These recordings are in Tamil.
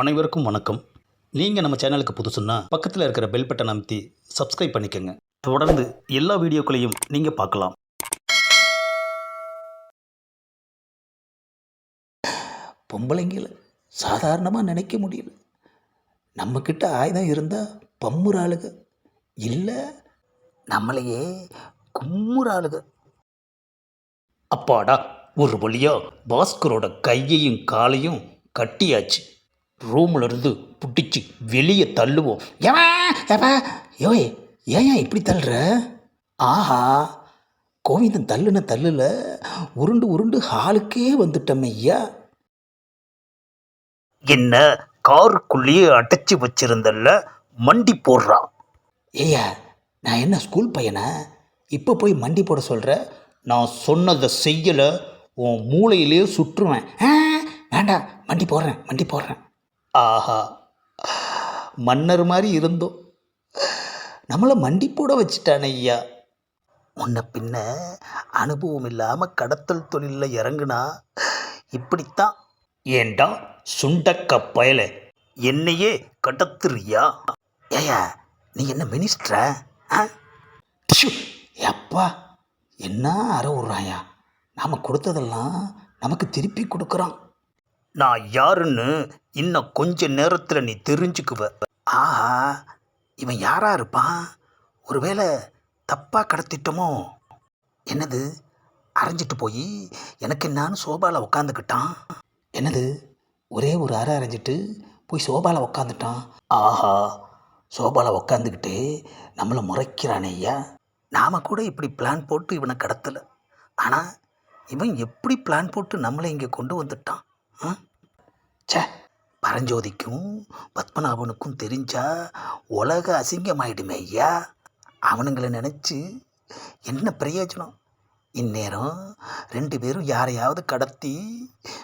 அனைவருக்கும் வணக்கம். நீங்கள் நம்ம சேனலுக்கு புதுசுன்னா பக்கத்தில் இருக்கிற பெல் பட்டனை அமைத்தி சப்ஸ்கிரைப் பண்ணிக்கோங்க. தொடர்ந்து எல்லா வீடியோக்களையும் நீங்கள் பார்க்கலாம். பொம்பளைங்கள சாதாரணமாக நினைக்க முடியல. நம்மக்கிட்ட ஆயுதம் இருந்தால் பம்முற ஆளுக இல்லை நம்மளையே கும்முற ஆளுக அப்பாடா ஒரு வழியா பாஸ்கரோட கையையும் காலையும் கட்டியாச்சு. ரூம்லேருந்து பிடிச்சி வெளியே தள்ளுவோம். ஏவா ஏவா யோய் ஏன் இப்படி தள்ளுற? ஆஹா கோவிந்தன் தள்ளுன தள்ளுல உருண்டு உருண்டு ஹாலுக்கே வந்துட்டோம் ஐயா. என்ன காருக்குள்ளேயே அடைச்சி வச்சிருந்தல்ல மண்டி போடுறான் ஏய்யா நான் என்ன ஸ்கூல் பையனா? இப்போ போய் மண்டி போட சொல்கிற நான் சொன்னதை செய்யலை உன் மூளையிலேயே சுற்றுவேன். ஆ, வேண்டாம் மண்டி போடுறேன் மண்டி போடுறேன். ஆஹா. மன்னர் மாதிரி இருந்தோம். நம்மளை மண்டி போட வச்சுட்டானே ஐயா. முன்ன பின்ன அனுபவம் இல்லாமல் கடத்தல் தொழிலில் இறங்குனா இப்படித்தான். ஏண்டா சுண்டக்க பயல? என்னையே கடத்துறியா? ஏய்யா நீ என்ன மினிஸ்டரா? ஆ? அப்பா என்ன அற விட்றாயா நாம் கொடுத்ததெல்லாம் நமக்கு திருப்பி கொடுக்குறான். நான் யாருன்னு இன்னும் கொஞ்ச நேரத்தில் நீ தெரிஞ்சுக்குவ. ஆஹா இவன் யாரா இருப்பான்? ஒருவேளை தப்பாக கடத்திட்டோமோ? என்னது அரைஞ்சிட்டு போய் எனக்கு என்னான்னு சோபாவில் உட்காந்துக்கிட்டான் என்னது ஒரே ஒரு அரை அரைஞ்சிட்டு போய் சோபாவில் உட்காந்துட்டான் ஆஹா சோபாவில் உட்காந்துக்கிட்டு நம்மளை முறைக்கிறானே ஐயா. நாம் கூட இப்படி பிளான் போட்டு இவனை கடத்தலை. ஆனால் இவன் எப்படி பிளான் போட்டு நம்மளை இங்கே கொண்டு வந்துட்டான்? சே பரஞ்சோதிக்கும் பத்மநாபனுக்கும் தெரிஞ்சா உலக அசிங்கமாயிடுமே ஐயா. அவனுங்களை நினச்சி என்ன பிரயோஜனம்? இந்நேரம் ரெண்டு பேரும் யாரையாவது கடத்தி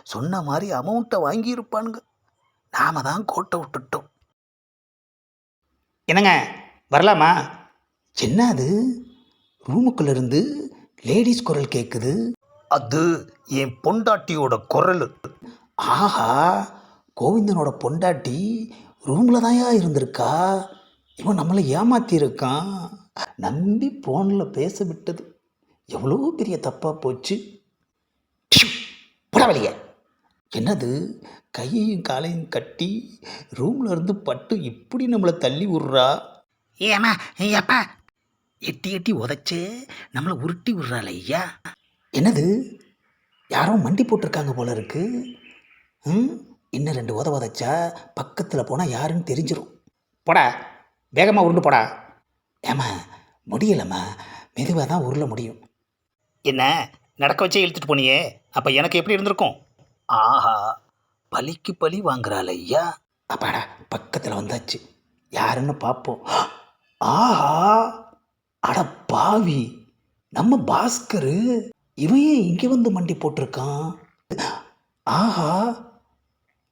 சொன்ன மாதிரி அமௌண்ட்டை வாங்கியிருப்பானுங்க. நாம தான் கோட்டை விட்டுட்டோம். என்னங்க வரலாமா? என்ன அது? ரூமுக்குள்ள இருந்து லேடிஸ் குரல் கேட்குது அது என் பொண்டாட்டியோட குரல். ஆஹா கோவிந்தனோட பொண்டாட்டி ரூமில் தான்யா இருந்திருக்கா? இவன் நம்மளை ஏமாத்தியிருக்கான். நம்பி ஃபோனில் பேச விட்டது எவ்வளோ பெரிய தப்பாக போச்சு. புடவலிய என்னது? கையையும் காலையும் கட்டி ரூமில் இருந்து பட்டு இப்படி நம்மளை தள்ளி விட்றா? ஏமா ஏப்பா எட்டி எட்டி உதைச்சே நம்மளை உருட்டி விட்றாள் ஐயா. என்னது? யாரோ மண்டி போட்டிருக்காங்க போல இருக்கு. ம்? இன்னும் ரெண்டு உத உதைச்சா பக்கத்தில் போனால் யாருன்னு தெரிஞ்சிரும். போடா. வேகமாக உருண்டு போடா. ஏம்மா முடியலம்மா. மெதுவாக தான் உருள முடியும். என்ன? நடக்க வச்சே இழுத்துட்டு போனியே. அப்போ எனக்கு எப்படி இருந்திருக்கும்? ஆஹா. பலிக்கு பலி வாங்குறாள் ஐயா. அப்பாடா பக்கத்தில் வந்தாச்சு. யாருன்னு பார்ப்போம் ஆஹா. அட பாவி. நம்ம பாஸ்கரு இவன் ஏன் இங்கே வந்து மண்டி போட்டிருக்கான்? ஆஹா.